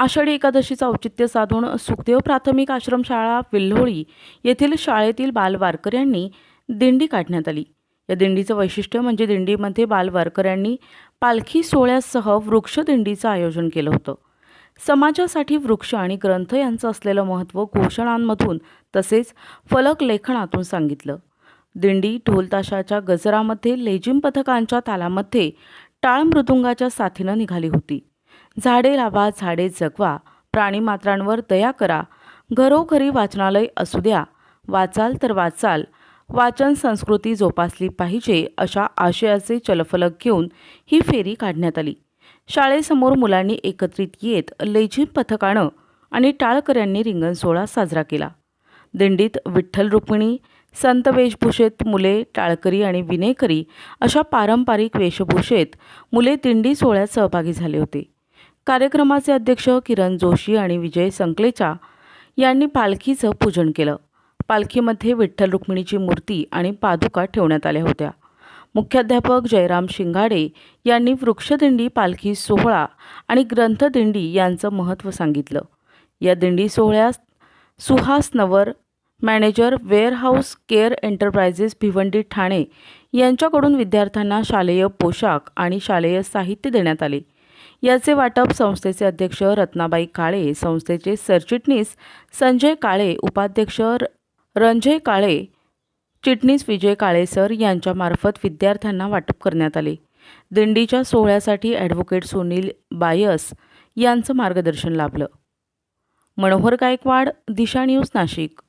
आषाढी एकादशीचं औचित्य साधून सुखदेव प्राथमिक आश्रमशाळा विल्होळी येथील शाळेतील बालवारकऱ्यांनी दिंडी काढण्यात आली. या दिंडीचं वैशिष्ट्य म्हणजे दिंडीमध्ये बालवारकऱ्यांनी पालखी सोहळ्यासह वृक्षदिंडीचं आयोजन केलं होतं. समाजासाठी वृक्ष आणि ग्रंथ यांचं असलेलं महत्त्व घोषणांमधून तसेच फलक लेखनातून सांगितलं. दिंडी ढोलताशाच्या गजरामध्ये लेझिम पथकांच्या तालामध्ये टाळ मृदुंगाच्या साथीनं निघाली होती. झाडे लावा झाडे जगवा प्राणीमात्रांवर दया करा. घरोघरी वाचनालय असू द्या. वाचाल तर वाचाल. वाचन संस्कृती जोपासली पाहिजे अशा आशयाचे चलफलक घेऊन ही फेरी काढण्यात आली. शाळेसमोर मुलांनी एकत्रित येत लेझिम पथकानं आणि टाळकऱ्यांनी रिंगण सोहळा साजरा केला. दिंडीत विठ्ठल रुक्मिणी संत वेशभूषेत मुले टाळकरी आणि विनेकरी अशा पारंपरिक वेशभूषेत मुले दिंडी सोहळ्यात सहभागी झाले होते. कार्यक्रमाचे अध्यक्ष किरण जोशी आणि विजय संकलेचा यांनी पालखीचं पूजन केलं. पालखीमध्ये विठ्ठल रुक्मिणीची मूर्ती आणि पादुका ठेवण्यात आल्या होत्या. मुख्याध्यापक जयराम शिंगाडे यांनी वृक्षदिंडी पालखी सोहळा आणि ग्रंथदिंडी यांचं महत्त्व सांगितलं. या दिंडी सोहळ्यास Suhas Navar manager warehouse care enterprises Bhiwandi Thane यांच्याकडून विद्यार्थ्यांना शालेय पोशाख आणि शालेय साहित्य देण्यात आले. याचे वाटप संस्थेचे अध्यक्ष रत्नाबाई काळे संस्थेचे सरचिटणीस संजय काळे उपाध्यक्ष रंजय काळे चिटणीस विजय काळे सर यांच्यामार्फत विद्यार्थ्यांना वाटप करण्यात आले. दिंडीच्या सोहळ्यासाठी ॲडव्होकेट सुनील बायस यांचं मार्गदर्शन लाभलं. मनोहर गायकवाड दिशा न्यूज नाशिक.